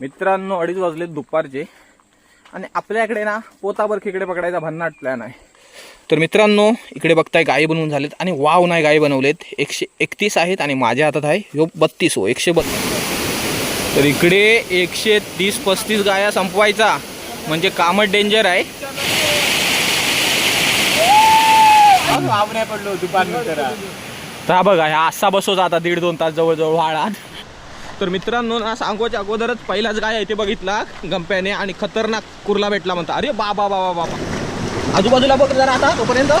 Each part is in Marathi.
मित्रांनो अडीच वाजले दुपारचे. आणि आपल्याकडे ना पोतावर खेकडे पकडायचा भन्नाट प्लॅन आहे. तर मित्रांनो इकडे बघताय गायी बनवून झालेत आणि वाव नाही गायी बनवलेत. एकशे एकतीस आहेत आणि माझ्या हातात आहे ह्यो बत्तीस हो एकशे बत्तीस. तर इकडे एकशे तीस पस्तीस गाया संपवायचा. म्हणजे कामच डेंजर आहे. पडलो दुपार तर हा बघा ह्या असा बसवचा आता दीड दोन तास जवळजवळ वाळात तर मित्रांनो ना सांगोच्या अगोदरच पहिलाच गाय आहे ते बघितला. गंप्याने आणि खतरनाक कुर्ला भेटला म्हणता. अरे बाबा बाबा बाबा. आजूबाजूला बघ जरा आता तोपर्यंत.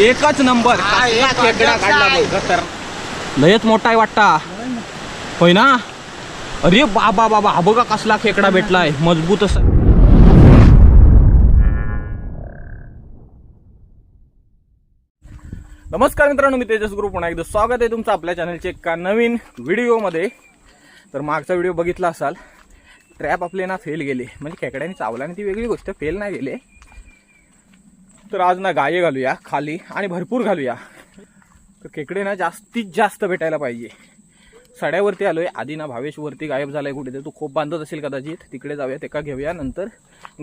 एकच नंबर. काढला लयच मोठा आहे वाटता. होय ना? अरे बाबा बाबा. हा बघा कसला खेकडा भेटलाय. मजबूत असा. नमस्कार मित्रांनो मी तेजस ग्रुप पुन्हा एकदा स्वागत आहे तुमचं आपल्या चॅनलच्या एका नवीन व्हिडिओमध्ये तर मागचा व्हिडिओ बघितला असाल ट्रॅप आपले ना फेल गेले. म्हणजे खेकड्याने चावला आणि ती वेगळी गोष्ट फेल नाही गेले. तर आज ना गाये घालूया खाली आणि भरपूर घालूया. तर खेकडे ना जास्तीत जास्त भेटायला पाहिजे. सड्यावरती आलोय आधी ना भावेशवरती गायब गायब झालाय कुठे तर तू खूप बांधत असेल कदाचित. तिकडे जाऊया ते का घेऊया नंतर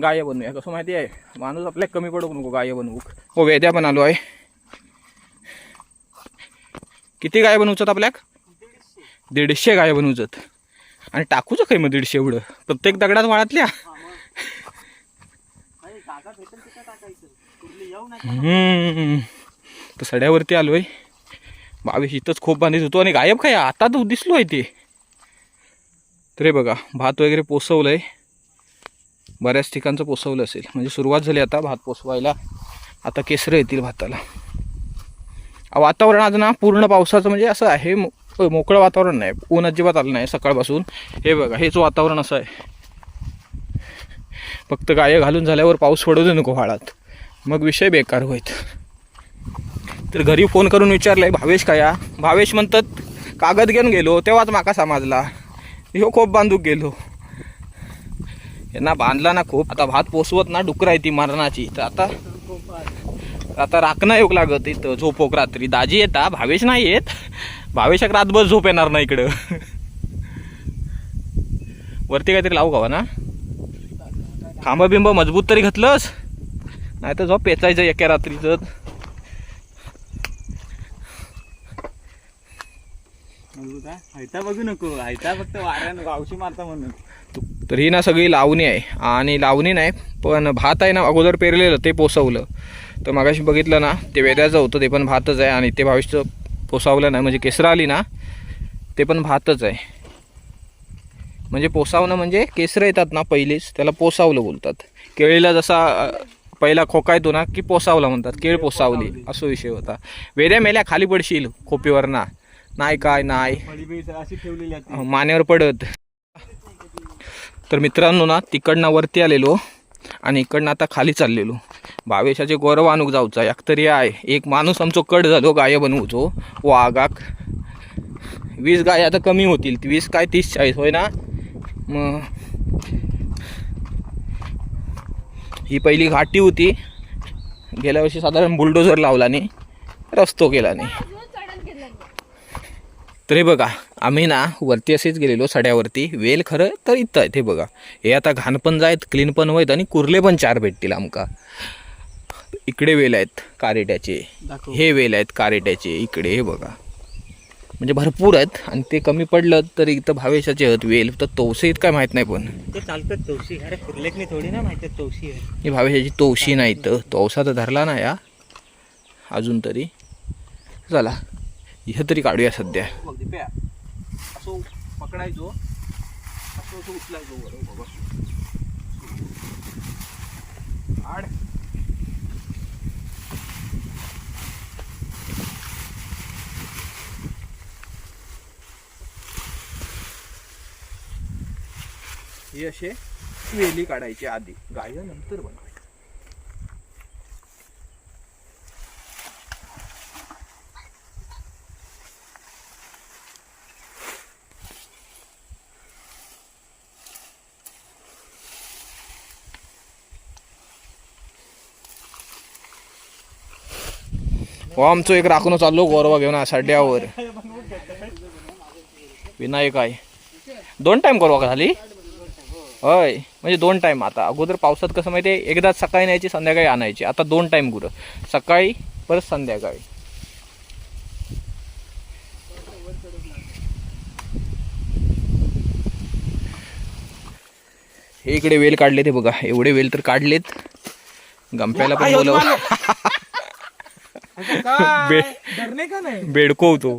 गाय बनवूया. कसं माहिती आहे? माणूस आपल्या कमी पडू नको गाय बनवू. हो वेद्या पण आलो आहे. किती गाय बनवतात आपल्याक? दीडशे. गाय बनवतात आणि टाकूच काही मग दीडशे एवढं? प्रत्येक दगडात वाळातल्या. तर सड्यावरती आलोय. बावीस इथंच खूप बांधित होतो आणि गायब काय आता तर दिसलो आहे ते. तर हे बघा भात वगैरे पोसवलंय. बऱ्याच ठिकाणचं पोसवलं असेल. म्हणजे सुरुवात झाली आता भात पोसवायला. आता केसरं येतील भाताला. वातावरण आज ना पूर्ण पावसाचं म्हणजे असं आहे मो- मोकळं वातावरण नाही. ऊन अजिबात आलं नाही सकाळपासून. हे बघा हेच वातावरण असं आहे. फक्त गाय घालून झाल्यावर पाऊस पडू दे नको वाळात मग विषय बेकार होईत तर घरी फोन करून विचारलंय भावेश काया? भावेश म्हणतात कागद घेऊन गेलो तेव्हाच माका समजला. ह्यो खूप बांधूक गेलो. यांना बांधला ना खूप. आता भात पोसवत ना डुकर आहे ती मरणाची. तर आता आता राखणं येऊ लागत इथं झोपोक रात्री. दाजी येता भावेश नाही येत. भावेशाक रातभर झोप येणार नाही इकडं. वरती काहीतरी लावू गावा ना? खांब बिंब मजबूत तरी घातलंस? नाही तर झोप पेचायचं एका रात्रीचं. बघू नको. हायता फक्त वाऱ्यानं गावशी मारता म्हणून. तर ही ना सगळी लावणी आहे. आणि लावणी नाही पण भात आहे ना अगोदर पेरलेलं ते पोसवलं. तर मागाशी बघितलं ना ते वेद्याचं होतं ते पण भातच आहे आणि ते भाविष्य पोसावलं नाही. म्हणजे केसरं आली ना ते पण भातच आहे. म्हणजे पोसावणं म्हणजे केसरं येतात ना पहिलेच त्याला पोसावलं बोलतात. केळीला जसा पहिला खोका येतो ना की पोसावला म्हणतात. केळ पोसावली असो विषय होता. वेद्या मेल्या खाली पडशील खोपीवर ना. नाही काय नाही. मान्यावर मानेवर पडत. तर मित्रांनो ना तिकडनं वरती आलेलो. आणि इकडनं आता खाली चाललेलो. भावेशाचे गौरव आणूक जाऊचा एक तरी आहे. एक माणूस आमचो कट झालो गाय बनवूचो वाघाक वीस गाय आता कमी होतील. वीस काय तीस चाळीस होय ना? मग ही पहिली घाटी होती. गेल्या वर्षी साधारण बुलडोझर लावला नाही रस्तो केला नाही. तरी बघा आम्ही ना वरती असेच गेलेलो सड्यावरती. वेल खरं तर इथं आहेत हे बघा. हे आता घाण पण जायत क्लीन पण होईत आणि कुर्ले पण चार भेटतील आमका. इकडे वेल आहेत कारेट्याचे. हे वेल आहेत कारेट्याचे. इकडे हे बघा. म्हणजे भरपूर आहेत आणि ते कमी पडलं तर इथं भावेशाचे आहेत वेल. तर तवसे काय माहीत नाही पण. ते चालतात अरे कुर्लेकनी थोडी ना माहिती आहे ही भावेशाची तवशी नाही तर तवसा तर धरला ना या. अजून तरी. चला. इथं तरी काढूया सध्या. असो पकडायचो असं असं उचलायचो हो, आड. हे असे वेली काढायची आधी. गाय नंतर हो आमचो एक राखून चाललो गोरवा घेऊन साड्यावर विनायक आहे दोन टाइम गोरवा का झाली? होय म्हणजे दोन टाईम आता. अगोदर पावसात कसं माहिती आहे एकदाच सकाळी न्यायची संध्याकाळी आणायची. आता दोन टाईम गुरं. सकाळी परत संध्याकाळी. हे इकडे वेल काढले ते बघा. एवढे वेल तर काढलेत. गंप्याला पण बोलव. का नाही? बेडको होतो.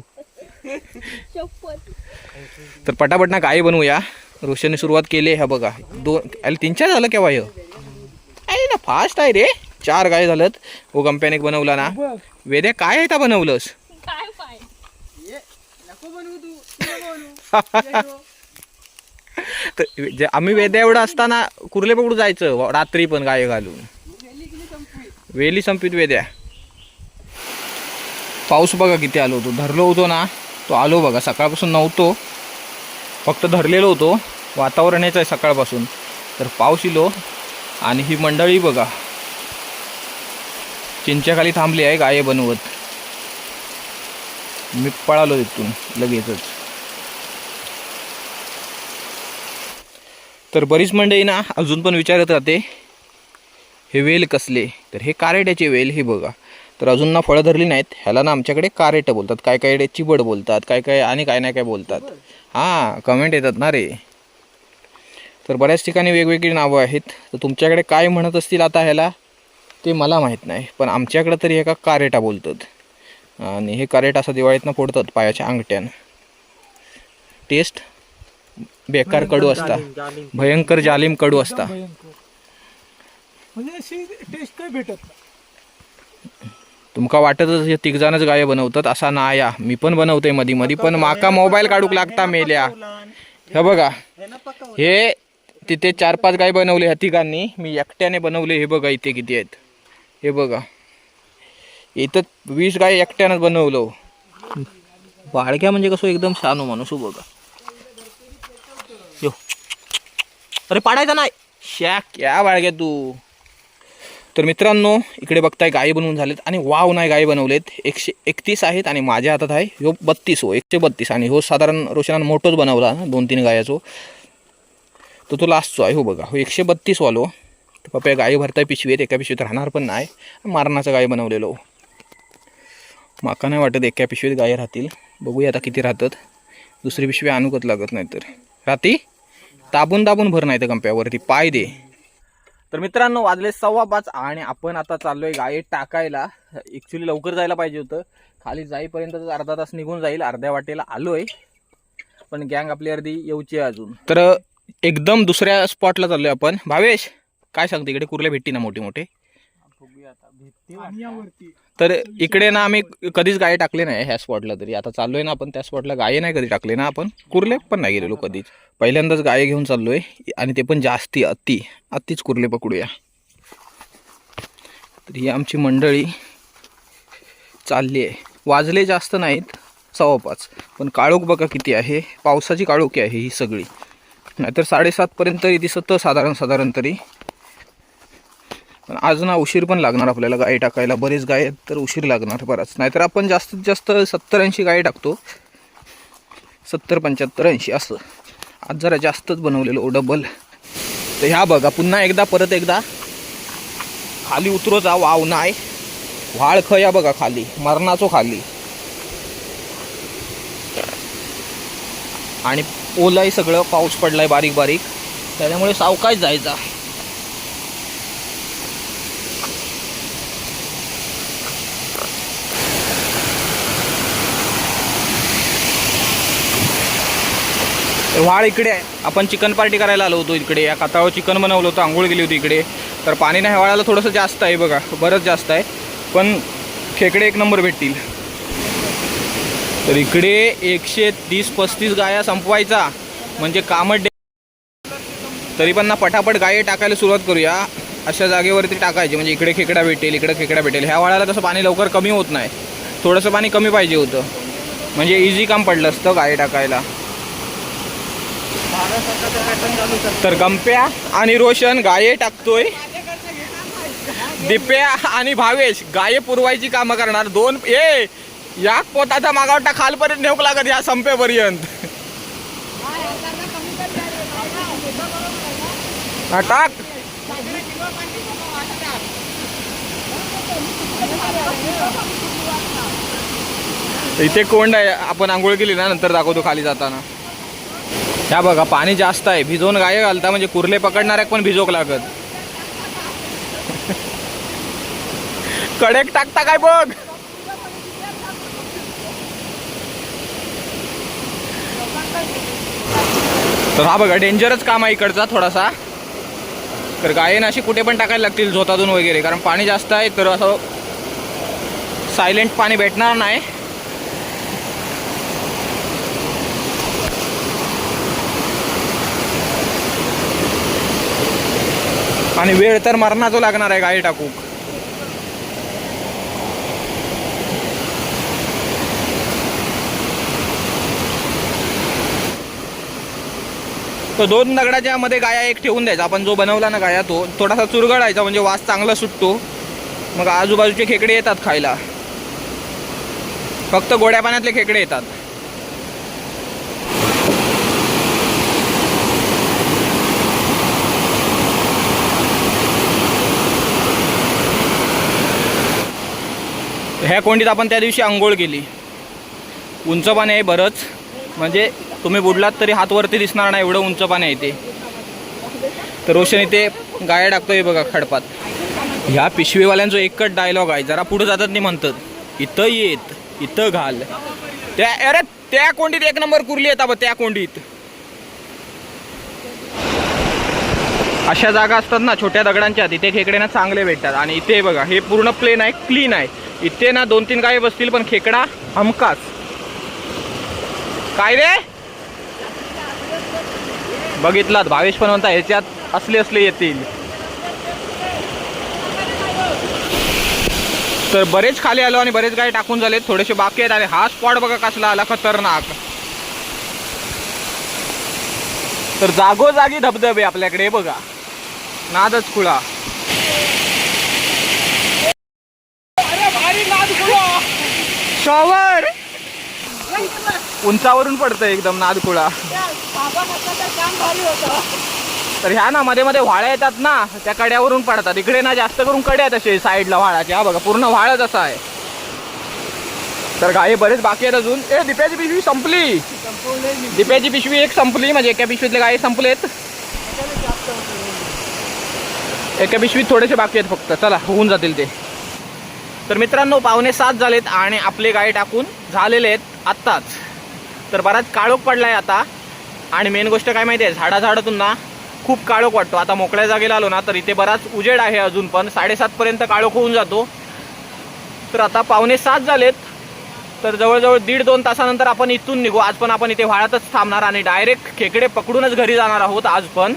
तर पटापट ना गाय बनवूया. रोशनने सुरुवात केली ह्या बघा. दोन अरे तीन चार झालं केव्हा ह्यो अरे ना फास्ट आहे रे. चार गाय झालं हो गंप्याने एक बनवला ना. वेद्या काय आहे त्या बनवलंस? काय पाय? तर जे आम्ही वेद्या एवढं असताना कुर्ले पकडू जायचं रात्री पण गाय घालून. वेली संपित वेद्या. पाऊस बघा किती आलो होतो. धरलो होतो ना तो आलो बघा. सकाळपासून नव्हतो. फक्त धरलेलो होतो. वातावरण हेच आहे सकाळपासून. तर पाऊस इलो आणि ही मंडळी बघा. चिंच्याखाली थांबली आहे गाये बनवत. मी पळालो तिथून लगेचच. तर बरीच मंडळी ना अजून पण विचारत राहते हे वेल कसले? तर हे कारेट्याचे वेल हे बघा. तर अजून ना फळं धरली नाहीत. ह्याला ना आमच्याकडे कारेट बोलतात. काय काय चिबड बोलतात काय काय आणि काय नाही काय बोलतात. हां कमेंट येतात ना रे. तर बऱ्याच ठिकाणी वेगवेगळी नावं आहेत. तर तुमच्याकडे काय म्हणत असतील आता ह्याला? ते मला माहीत नाही. पण आमच्याकडं तरी एका कारेटा बोलतात. आणि हे कारेट असं दिवाळीतनं फोडतात पायाच्या अंगठ्यानं. टेस्ट बेकार कडू असता. भयंकर जालिम कडू असता. म्हणजे टेस्ट काय भेटत. तुमका वाटतच हे तिघजणच गाय बनवतात असा ना या मी पण बनवते मधी मधी पण माका मोबाईल काढूक लागता मेल्या. हे बघा. हे तिथे चार पाच गाय बनवले ह्या तिघांनी. मी एकट्याने बनवले हे बघा इथे किती आहेत. हे बघा. इथं वीस गाय एकट्यानंच बनवलं. बाळक्या म्हणजे कसं एकदम शानो माणूस हो बघा. यो. अरे पाडायचा नाही. शॅक या बाळग्या तू. तर मित्रांनो इकडे बघताय गाय बनवून झालेत आणि वाव नाही गाय बनवलेत. एकशे एकतीस आहेत आणि माझ्या हातात आहे ह्यो बत्तीस हो एकशे बत्तीस. आणि हो साधारण रोशनानं मोठोच बनवला दोन तीन गायाचो. तर तो लास्टचो आहे हो बघा. हो एकशे बत्तीस वालो. तर पप्या गायी भरताय पिशवीत एका पिशवीत राहणार पण नाही. मारणाचं गाय बनवलेलो हो. माका नाही वाटत एका पिशवीत गाय राहतील. बघूया आता किती राहतात. दुसरी पिशवी आणूकच लागत नाही तर राहती दाबून दाबून भर नाही तर कंप्यावरती पाय दे. तर मित्रांनो वाजले सव्वा पाच आणि आपण आता चाललोय गाई टाकायला. ॲक्च्युली लवकर जायला पाहिजे होतं. खाली जाईपर्यंत अर्धा तास निघून जाईल. अर्ध्या वाटेला आलोय. पण गँग आपली अर्धी येऊची आहे अजून. तर एकदम दुसऱ्या स्पॉटला चाललोय आपण. भावेश काय सांगते? इकडे कुर्ले भेटती ना मोठे मोठे बघूया आता भेटते आणि यावरती तर इकडे ना आम्ही कधीच गाय टाकले नाही ह्या स्पॉटला तरी. आता चाललोय ना आपण त्या स्पॉटला गाये नाही कधी टाकले ना आपण. कुर्ले पण नाही गेलेलो कधीच. पहिल्यांदाच गाये घेऊन चाललोय आणि ते पण जास्ती अति अतिच कुर्ले पकडूया. तर ही आमची मंडळी चालली आहे वाजले जास्त नाहीत सव्वा पाच. पण काळोख बघा किती आहे. पावसाची काळोखी आहे ही सगळी. नाहीतर साडेसातपर्यंत तरी दिसतं साधारण साधारण तरी. पण आज ना उशीर पण लागणार आपल्याला गाय टाकायला. बरेच गाय आहेत तर उशीर लागणार बराच. नाहीतर आपण जास्तीत जास्त सत्तर ऐंशी गाय टाकतो. सत्तर पंच्याहत्तर ऐंशी असं. आज जरा जास्तच बनवलेलो डबल. तर ह्या बघा पुन्हा एकदा परत एकदा. खाली उतरो जा वाव नाही व्हाळ या बघा खाली. मरणाचो खाली. आणि ओलाही सगळं पाऊस पडलाय बारीक बारीक त्याच्यामुळे सावकाश जायचा. तर इकडे आहे. आपण चिकन पार्टी करायला आलो होतो इकडे. या कातावर चिकन बनवलं होतं आंघोळ गेली होती इकडे. तर पाणी नाही वाळायला थोडंसं जास्त आहे बघा. बरंच जास्त आहे. पण खेकडे एक नंबर भेटतील. तर इकडे एकशे तीस पस्तीस गाया संपवायचा. म्हणजे कामं तरी पण ना पटापट गाये टाकायला सुरुवात करूया. अशा जागेवरती टाकायचे. म्हणजे इकडे खेकडा भेटेल इकडे खेकडा भेटेल. ह्या वाळाला कसं पाणी लवकर कमी होत नाही. थोडंसं पाणी कमी पाहिजे होतं. म्हणजे इझी काम पडलं असतं गाये टाकायला. तर गंप्या आणि रोशन गाये टाकतोय. दिप्या आणि भावेश गाये पुरवायची कामं करणार. दोन ए या पोताचा मागावटा खालपर्यंत नेऊक लागत या संपेपर्यंत. टाक इथे कोंड आहे. आपण आंघोळ केली ना नंतर दाखवतो खाली जाताना. ह्या बघा पाणी जास्त आहे. भिजवून गाय घालता म्हणजे कुर्ले पकडणाऱ्या पण भिजोक लागत. कडेक टाकता काय बघ? तर हा बघा डेंजरच काम आहे इकडचा थोडासा. तर गायन अशी कुठे पण टाकायला लागतील झोतातून वगैरे. कारण पाणी जास्त आहे तर असं सायलेंट पाणी भेटणार नाही. आणि वेळ तर मरणाचो लागणार आहे गाडी टाकू. तो दोन दगडाच्या मध्ये गाया एक ठेवून द्यायचा. आपण जो बनवला ना गाया तो थोडासा चुरगडायचा म्हणजे वास चांगला सुटतो. मग आजूबाजूचे खेकडे येतात खायला. फक्त गोड्या पाण्यातले खेकडे येतात. ह्या कोंडीत आपण त्या दिवशी आंघोळ केली. उंच पाणी आहे बरंच. म्हणजे तुम्ही बुडलात तरी हातवरती दिसणार नाही एवढं उंच पाणी आहे ते. तर रोशन इथे गाया टाकतोय बघा खडपात. ह्या पिशवीवाल्यांचा एकच डायलॉग आहे जरा पुढे जातात नाही म्हणतात. इथं येत इथं घाल. त्या अरे त्या कोंडीत एक नंबर कुरली येत बघ त्या कोंडीत. अशा जागा असतात ना छोट्या दगडांच्या तिथे खेकडे ना चांगले भेटतात. आणि इथे बघा हे पूर्ण प्लेन आहे क्लीन आहे. इथे ना दोन तीन गाये बसतील पण खेकडा हमकास काय रे? बघितलात भावेश पण म्हणता ह्याच्यात असले असले येतील. तर बरेच खाली आलो आणि बरेच गाय टाकून झाले थोडेसे बाकी आहेत आणि हा स्पॉट बघा कसला आला खतरनाक. तर जागोजागी धबधबे आपल्याकडे बघा. नादच खुळा. शॉवर उंचावरून पडतंय एकदम नादखुळा तर ह्या ना मध्ये मध्ये व्हाळ्या येतात ना त्या कड्यावरून पडतात. इकडे ना जास्त करून कड्या आहेत असे साईडला व्हाळाचे हा बघा पूर्ण व्हाळच असा आहे. तर गाई बरेच बाकी आहेत अजून. ए दिप्याची पिशवी संपली. दिप्याची पिशवी एक संपली म्हणजे एका पिशवीतले गाई संपलेत. एका पिशवीत थोडेसे बाकी आहेत फक्त. चला होऊन जातील ते. तर मित्रांनो पावणे सात झालेत आणि आपले गाय टाकून झालेले आहेत आत्ताच. तर बराच काळोख पडलाय आता. आणि मेन गोष्ट काय माहिती आहे? झाडाझाडातून ना खूप काळोख वाटतो. आता मोकळ्या जागेला आलो ना तर इथे बराच उजेड आहे अजून पण. साडेसातपर्यंत काळोख होऊन जातो. तर आता पावणे सात झालेत. तर जवळजवळ दीड दोन तासानंतर आपण इथून निघू. आज पण आपण इथे व्हाळातच थांबणार आणि डायरेक्ट खेकडे पकडूनच घरी जाणार आहोत आज पण.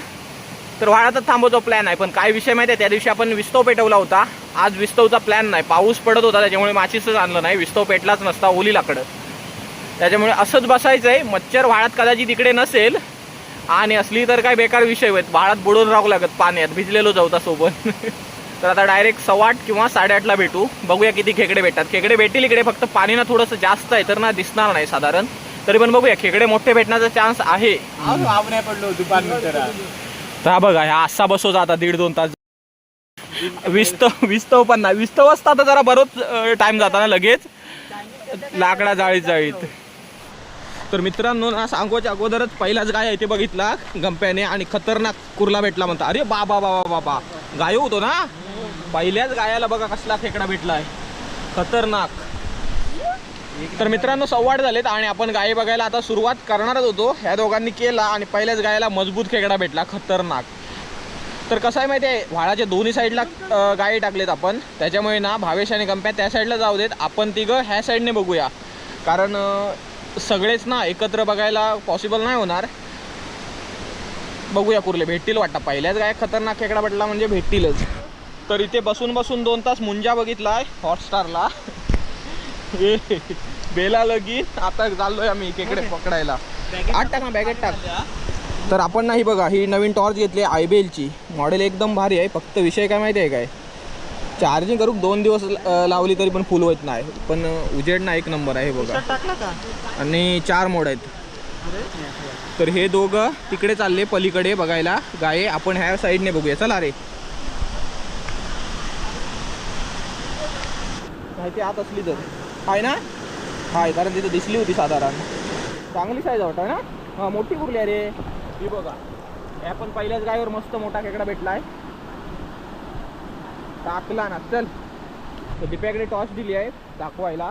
तर व्हाळातच थांबवतो प्लॅन आहे. पण काय विषय माहिती आहे? त्या दिवशी आपण विस्तव पेटवला होता. आज विस्तवचा प्लॅन नाही. पाऊस पडत होता त्याच्यामुळे माचीसच आणलं नाही. विस्तव पेटलाच नसता ओली लाकडं त्याच्यामुळे असंच बसायचं आहे मच्छर व्हाळात कदाचित इकडे नसेल. आणि असली तर काय बेकार विषय आहेत व्हाळात बुडून राहू लागत पाण्यात. भिजलेलो जाऊता सोबत तर आता डायरेक्ट आठ किंवा साडेआठला भेटू. बघूया किती खेकडे भेटतात. खेकडे भेटतील इकडे. फक्त पाणी ना थोडंसं जास्त आहे तर ना दिसणार नाही साधारण. तरी पण बघूया. खेकडे मोठे भेटण्याचा चान्स आहे. पडलो दुपार तर हा बघा ह्या असा बसवता आता दीड दोन तास. विस्तव विस्तव पण नाही. विस्तव असता तर जरा बरोच टाईम जाता ना लगेच? लाकडा जाळीत जाळीत. तर मित्रांनो ना सांगोच्या अगोदरच पहिलाच गाय आहे ते बघितला. गंप्याने आणि खतरनाक कुर्ला भेटला म्हणता. अरे बाबा बाबा बाबा. गाय होतो ना? पहिल्याच गायाला बघा कसला खेकडा भेटलाय. खतरनाक. तर मित्रांनो सव्वाड झालेत आणि आपण गाय बघायला आता सुरुवात करणारच होतो. ह्या दोघांनी केला आणि पहिल्याच गायला मजबूत खेकडा भेटला. खतरनाक. तर कसं आहे माहिती आहे व्हाळाच्या दोन्ही साईडला गाई टाकलेत आपण. त्याच्यामुळे ना भावेश आणि कंप्या त्या साईडला जाऊ देत. आपण तिघं ह्या साईडने बघूया. कारण सगळेच ना एकत्र बघायला पॉसिबल नाही होणार. बघूया कुर्ले. भेटतील वाटतं. पहिल्याच गाय खतरनाक खेकडा भेटला म्हणजे भेटतीलच. तर इथे बसून बसून दोन तास मुंजा बघितलाय हॉटस्टारला बेला लगीन. आता चाललोय आम्ही खेकडे पकडायला. आठ टाक ना बॅगेत टाक. तर आपण नाही बघा ही नवीन टॉर्च घेतली आय बी एलची मॉडेल एकदम भारी आहे फक्त विषय काय माहिती आहे काय? चार्जिंग करू दोन दिवस लावली तरी पण फुल होत नाही. पण उजेड ना एक नंबर आहे बघा. आणि चार मोड आहेत. तर हे दोघं तिकडे चालले पलीकडे बघायला. गाये आपण ह्या साईडने बघूया. चला रे. माहिती आत असली तर. आहे ना? हाय कारण तिथे दिसली होती साधारण. चांगली साईज वाटत ना? हा मोठी कुठली आहे रे? ही बघा. हे आपण पहिल्याच गायवर मस्त मोठा खेकडा भेटलाय. टाकला ना चल. तर दिप्याकडे टॉर्च दिली आहे दाखवायला.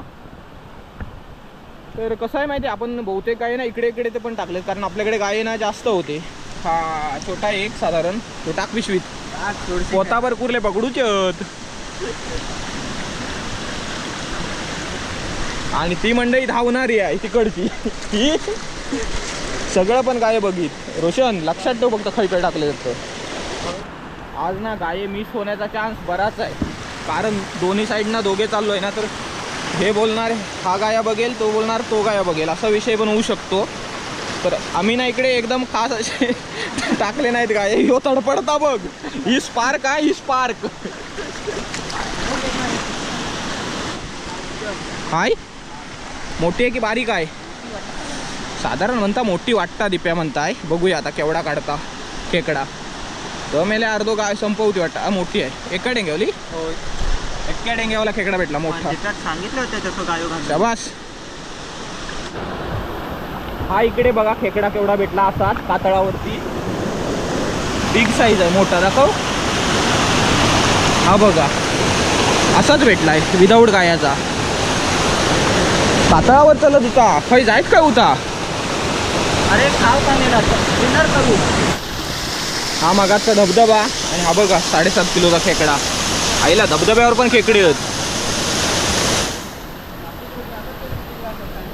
तर कसं आहे माहिती आहे, आपण बहुतेक गाय ना इकडे इकडे ते पण टाकले कारण आपल्याकडे गाय ना जास्त होते. हा छोटा एक साधारण. तो टाक पिशवीत पोतावर कुरले पकडूच आणि ती मंडळी धावणारी आहे तिकडची. सगळं पण गाय बघित. रोशन लक्षात ठेव फक्त खळकळ टाकले जातं आज ना गाये मिस होण्याचा चान्स बराच आहे. कारण दोन्ही साईडनं दोघे चाललोय ना तर हे बोलणार हा गाया बघेल तो बोलणार तो गाया बघेल. असा विषय पण होऊ शकतो. तर आम्ही ना इकडे एकदम खास असे टाकले नाहीत गाय. हो तडपडता बघ. ही स्पार्क आहे ही स्पार्क हाय. मोठी आहे की बारीक आहे? साधारण म्हणता मोठी वाटता दिप्या म्हणताय. बघूया आता केवढा काढता खेकडा. तर मेले अर्धो गाय संपवती वाटतं. मोठी आहे. एका डेंग्यावली? एका डेंग्यावाला खेकडा भेटला मोठा. सांगितलं होतं तसं गायो घालून शबास. हा इकडे बघा खेकडा केवढा भेटला असाच कातळावरती बिग साईज आहे मोठा. दाखव. हा बघा. असाच भेटलाय विदाऊट गायाचा. कातळावर चलत होता. खै जायत काय होता अरे खाव चांगलेला डिनर करू. हा मागाचा धबधबा आणि हा बघा साडेसात किलोचा खेकडा. आईला धबधब्यावर पण खेकडे आहेत.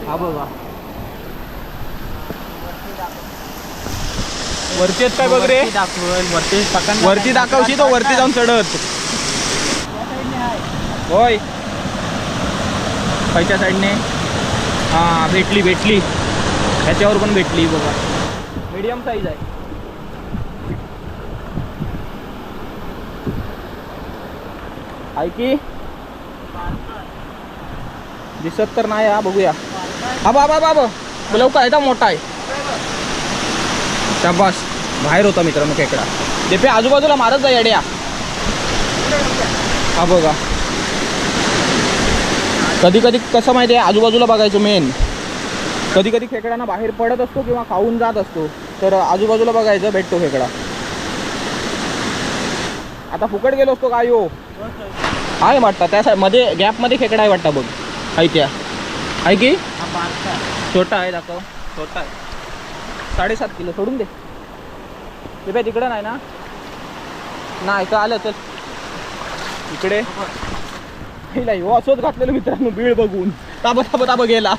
हा बघा. वरती आहेत काय बघ रे? वरती वरती दाखवशी तो वरती जाऊन चढत. होय. खायच्या साईडने हा भेटली भेटली. ह्याच्यावर पण भेटली बघा. मीडियम साईज आहे. आहे की? दिसत तर नाही हा बघूया. हा बाबा बाबा लवकर आहे मोठा आहे. शाबास. बाहेर होता मित्रांनो खेकडा. देपे आजूबाजूला मारत जा येड्या. हा बघा. कधी कधी कसं माहिती आहे आजूबाजूला बघायचं मेन कधी कधी खेकड्यांना बाहेर पडत असतो किंवा खाऊन जात असतो. तर आजूबाजूला बघायचं भेटतो खेकडा. आता फुकट गेलो असतो काय हो आहे वाटतं. त्या साईडमध्ये गॅपमध्ये खेकडा आहे वाटतं बघ. आहे त्या. आहे की? हा छोटा आहे दाखव. छोटा आहे. साडेसात किलो. सोडून दे. ते बाय तिकडं नाही ना? नाही तर आलं चल. इकडे. ह्यो असंच घातलेलं मित्रांनो बीळ बघून. ताबा ताबा ताबा गेला.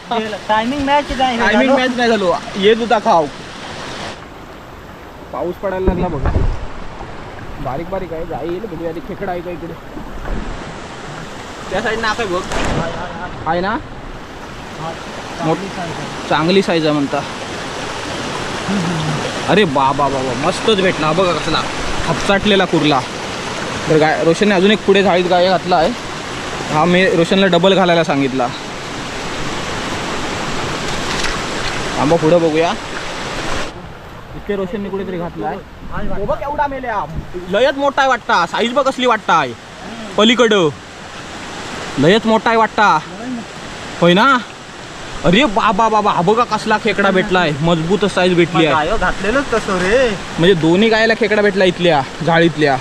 टायमिंग मॅच नाही टायमिंग मॅच नाही झालो. येत होता खाव पाऊस पडायला लागला बघा. बारीक बारीक आहे. जाईल. बघूया आधी खेकडा आहे का इकडे? त्या साईडनं आता बघ. आहे ना? चांगली साईज आहे. म्हणता. अरे बाबा बाबा मस्तच भेटला. हा बघा कसला. हपचाटलेला कुर्ला. तर गाय रोशनने अजून एक पुढे झाडीत गाय घातला आहे. हा मी रोशनला डबल घालायला सांगितला. आंबा पुढं बघूया. इथे रोशनने कुठेतरी घातला आहे बघ एवढा मेल्या लयच मोठा आहे वाटता. साईज बघ कसली वाटताय. पलीकडं. लयच मोठा आहे वाटता. होय ना? अरे बाबा बाबा हा बघा कसला खेकडा भेटलाय. मजबूत साईज भेटली आहे. घातलेलंच तसं रे. म्हणजे दोन्ही गायला खेकडा भेटला इथल्या झाडीतल्या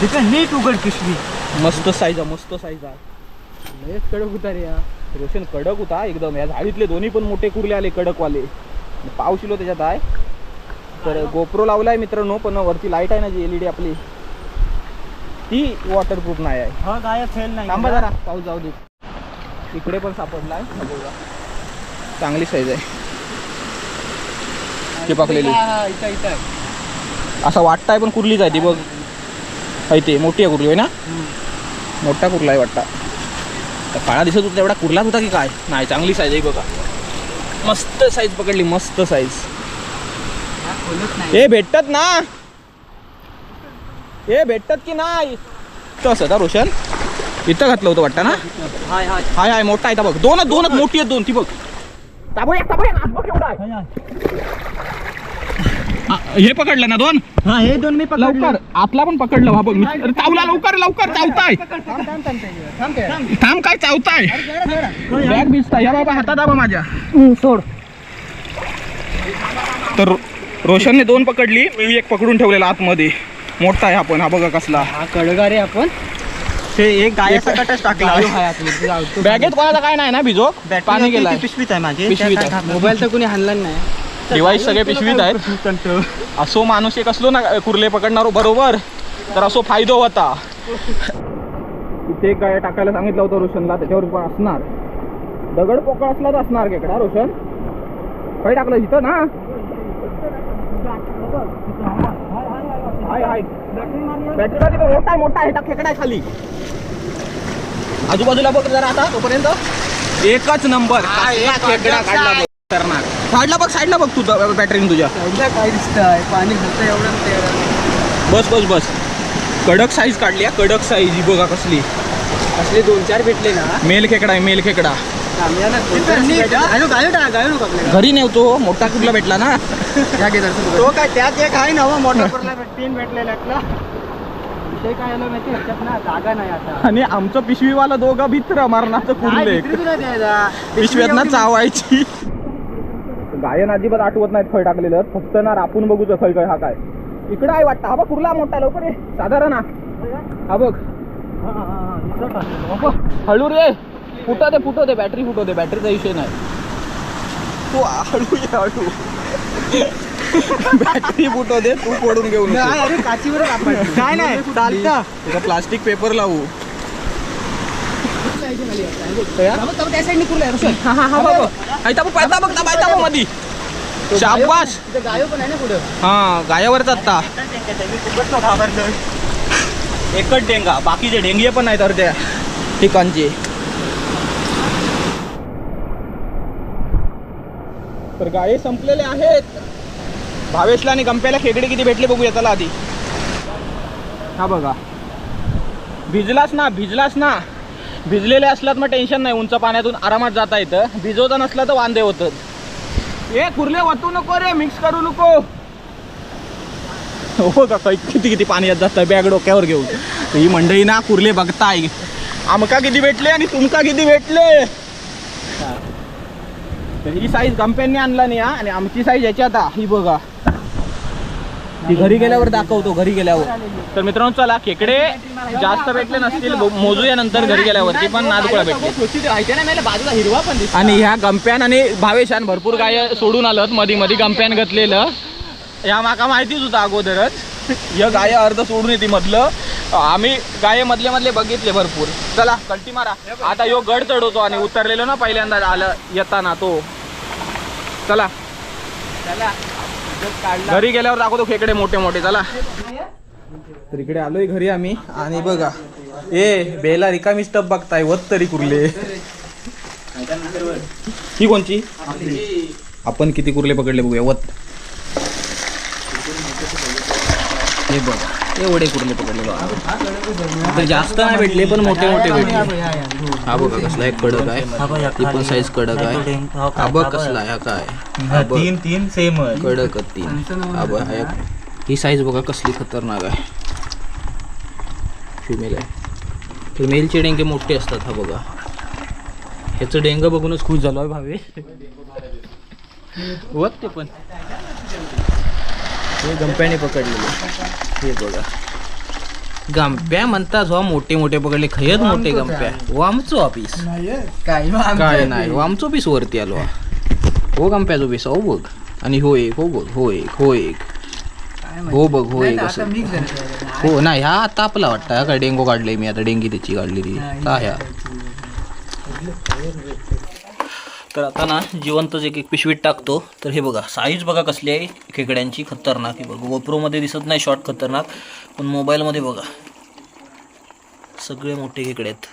तिथे नीट उघड पिशवी मस्त साईज आहे मस्त साईज आहे. लयच कडक होता रे या रोशन कडक होता एकदम. या झाडीतले दोन्ही पण मोठे कुर्ले आले कडकवाले. पाऊस इलो त्याच्यात आहे तर गोप्रो लावलाय मित्रांनो पण वरती लाइट आहे ना जी एलईडी आपली? ती वॉटरप्रूफ नाही आहे. हा गाय फेल नाही थांबा जरा पाऊस जाऊ दे. इकडे पण सापडलाय हा बघा चांगली साईज आहे. चिपकलेली. हा, असं वाटताय पण कुर्लीच आहे ती बघ. आहे ते मोठी आहे कुर्ली होय ना? मोठा कुर्ला आहे वाटता. काळा दिसत होता तेवढा कुर्लाच होता की काय? नाही चांगली साईज आहे बघा. मस्त साईज पकडली मस्त साईज हा, भेटतात ना. ए भेटतात की नाही? तसं का रोशन? इथं घातलं होतं वाटतं ना? हाय हाय. हाय हाय मोठा आहे बघ. दोनच दोनच मोठी आहेत दोन ती बघ. हात आ, हे पकडलं ना दोन? हा हे दोन मी लवकर. आतला पण पकडलं हा बघ मी- अरे, चावला लवकर लवकर चावताय. थांब काय चावताय? बॅग भिजताय या बाबा हातात दाबा माझ्या. सोड. तर रो- रोशनने दोन पकडली. मी एक पकडून ठेवलेला आतमध्ये. मोठा आहे आपण. हा बघा कसला. हा कडगा रे आपण. ते एक गायाचा कटच टाकला. बॅगेत कोणाचा काय नाही ना भिजो पाणी गेलाय. पिशवीत आहे माझी. पिशवीत आहे. मोबाईल तर कुणी हाणला नाही. डिवाईस सगळे पिशवीत आहेत. असो माणूस एक असलो ना कुर्ले पकडणार बरोबर? तर असो फायदो होता. इथे काय टाकायला सांगितलं होतं रोशनला त्याच्यावर पण असणार. दगड पोकळ असलाच असणार केकडा रोशन? काय टाकलं इथं ना? हाय हाय. बॅटरी का तिथं मोठा आहे मोठा आहे टाक खेकडा आहे खाली. आजूबाजूला बघ जरा आता तोपर्यंत. एकच नंबर. खेकडा काढला खतरनाक. साईडला बघ साईडला बघ तू बॅटरी तुझ्या. काय दिसतंय? पाणी घालतं एवढं बस बस बस. कडक साईज काढली कडक साईज ही बघा कसली. असले दोन चार भेटले ना. मेल खेकडा आहे मेल खेकडा. घरी नेवतो मोठा कुठला भेटला ना. तो काय त्यात एक आहे ना हो, मोठा भेट- तीन भेटलेला आणि आमचं पिशवीवाला दोघं भित्र द्यायचा? पिशव्यात ना चावायची. गायन अजिबात आठवत नाहीत खळ टाकलेलं. फक्त ना रापून बघूच खळ काय हा काय. इकडं आहे वाटतं. हा बघ कुर्ला मोठा लवकर ये. साधारण हा. बघ. हळू रे. फुटो दे फुटो दे. बॅटरी फुटो दे. बॅटरीचा विषय नाही. तू हळू हळू. बॅटरी फुटो दे. तू पडून घेऊन काचीवर काय नाही प्लास्टिक पेपर लावू. मधी. शाबास. हा गायावरच एकच डेंगा बाकीचे डेंगे पण नाहीत अर्ध्या ठिकाणचे. तर गाये संपलेले आहेत. भावेशला आणि गंप्याला खेकडे किती भेटले बघूया चला आधी. हा बघा. भिजलास ना भिजलास ना. भिजलेले असलात मग टेन्शन नाही उंच पाण्यातून आरामात जाता येतं. भिजवता नसलं तर वांदे होतं. ए कुर्ले वाटू नको रे मिक्स करू नको. हो का किती किती पाणी येत जातं बॅग डोक्यावर घेऊन. ही मंडळी ना कुर्ले बघताय. आमका किती भेटले आणि तुमका किती भेटले? तर ही साईज गंप्यांनी आणला नाही हा आणि आमची साईज याच्यात आता ही बघा. ती घरी गेल्यावर दाखवतो घरी गेल्यावर. तर मित्रांनो चला खेकडे जास्त भेटले नसतील मोजूया नंतर घरी गेल्यावरती पण नादकुळा भेटले. बाजूला हिरवा पण आणि ह्या गंप्यान आणि भावेशान भरपूर गाय सोडून आलं मधी मध्ये गंप्यान घातलेलं. ह्या माका माहितीच होतं अगोदरच. या गाय अर्ध सोडून येते मधलं. आम्ही गाय मधले मधले बघितले भरपूर. चला कल्टी मारा. आता यो गड चढवतो आणि उतरलेलो ना पहिल्यांदा आलं येताना तो. चला चला. घरी गेल्यावर दाखवतो खेकडे मोठे मोठे चला. तर इकडे आलोय घरी आम्ही. आणि बघा ए बेला रिकामी स्टप बघताय वत तरी कुर्ले. ही कोणची? आपण किती कुर्ले पकडले बघूया वत. हे बघ. एवढे कुर्ले पकडले बघा. तर जास्त नाही भेटले पण मोठे मोठे भेटले. हा बघा कसला एक कडक आहे. ती पण साईज कडक आहे. हा बघ कसला आहे हा काय हा बघ. तीन तीन सेम कडक तीन. हा बघ हा साईज बघा कसली खतरनाक आहे. फिमेल आहे. फिमेलचे डेंगे मोठे असतात हा बघा. ह्याचं डेंग बघूनच खुश झालो आहे भावे. वत ते पण. हे गंप्याने पकडलेले. हे बघा. गंप्या म्हणतात हो मोठे मोठे पकडले खयत मोठे गंप्या? हो आमचो ऑफिस. काय नाही हो आमचो पीस वरती आलो. हा. गंप्याचो पीस हो बघ. आणि हो एक हो बघ हो एक हो एक. हो बघ हो एक असं. हो नाही हा आता आपला वाटतं. काय डेंगो काढले मी आता डेंगी त्याची काढली ती. का ह्या तर आता ना जिवंतच एक एक पिशवीत टाकतो तर हे बघा साईज बघा कसली आहे खेकड्यांची खतरनाक हे बघा. गोप्रोमध्ये दिसत नाही शॉर्ट खतरनाक पण मोबाईलमध्ये बघा. सगळे मोठे खेकडे आहेत.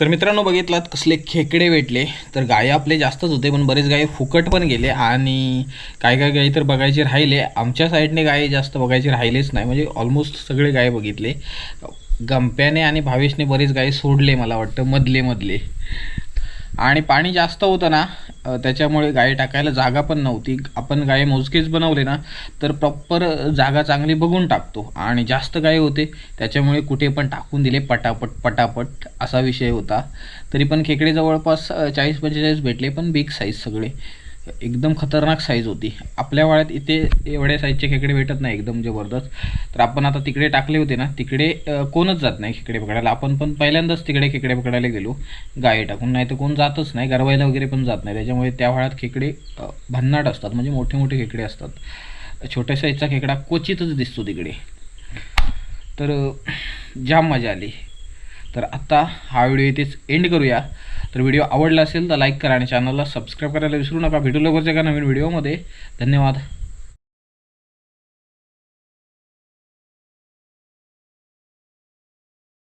तर मित्रांनो बघितलात कसले खेकडे भेटले. तर गाय आपले जास्तच होते पण बरेच गाय फुकट पण गेले आणि काय काय गाय तर बघायचे राहिले. आमच्या साईडने गाय जास्त बघायचे राहिलेच नाही. म्हणजे ऑलमोस्ट सगळे गाय बघितले. गंप्याने आणि भावेशने बरेच गाय सोडले मला वाटतं मधले मधले. आणि पाणी जास्त होतं ना त्याच्यामुळे गाई टाकायला जागा पण नव्हती. आपण गाय मोजकेच बनवले ना तर प्रॉपर जागा चांगली बघून टाकतो. आणि जास्त गाय होते त्याच्यामुळे कुठे पण टाकून दिले पटापट पटापट असा विषय होता. तरी पण खेकडे जवळपास चाळीस पंचेचाळीस भेटले पण बिग साईज सगळे. एकदम खतरनाक साईज होती. आपल्या वाड्यात इथे एवढ्या साईजचे खेकडे भेटत नाही एकदम जबरदस्त. तर आपण आता तिकडे टाकले होते ना तिकडे कोणच जात नाही खेकडे पकडायला. आपण पण पहिल्यांदाच तिकडे खेकडे पकडायला गेलो गाई टाकून. नाही तर कोण जातच नाही गरवायला वगैरे पण जात नाही. त्याच्यामुळे त्या वाड्यात खेकडे भन्नाट असतात. म्हणजे मोठे मोठे खेकडे असतात. छोट्या साईजचा खेकडा क्वचितच दिसतो तिकडे. तर जाम मजा आली. तर आत्ता हा व्हिडिओ इथेच एंड करूया. तर व्हिडिओ आवडला असेल तर लाईक करा आणि चॅनलला सबस्क्राईब करायला विसरू नका. भेटू लवकरच्या एका नवीन व्हिडिओमध्ये धन्यवाद.